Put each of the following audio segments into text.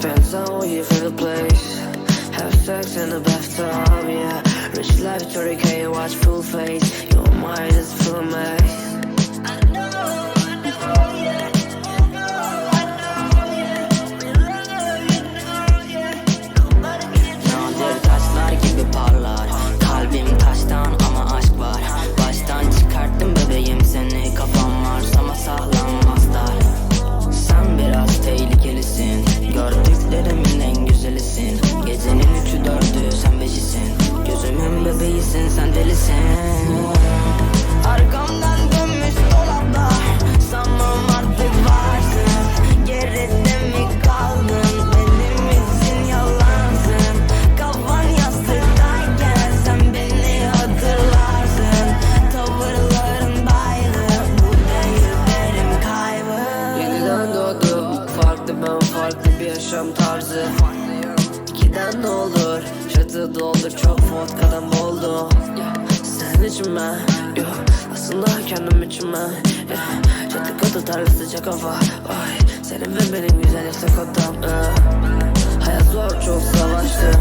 Someone with your favorite place. Have sex in the bathtub, yeah. Rich life, 30k, watch full face. Yaşam tarzı. İkiden ne olur. Çatı doldur çok vodkadan boldum Sen içime Yok aslında kendim içime yeah. Çatı katı tarla sıcak hava. Ay, Senin ve benim güzel yasak odam. Hayat zor çok savaştım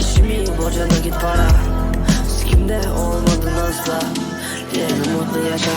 İşim iyi borcana git para. Sikimde olmadın asla. Diğerini mutlu yaşa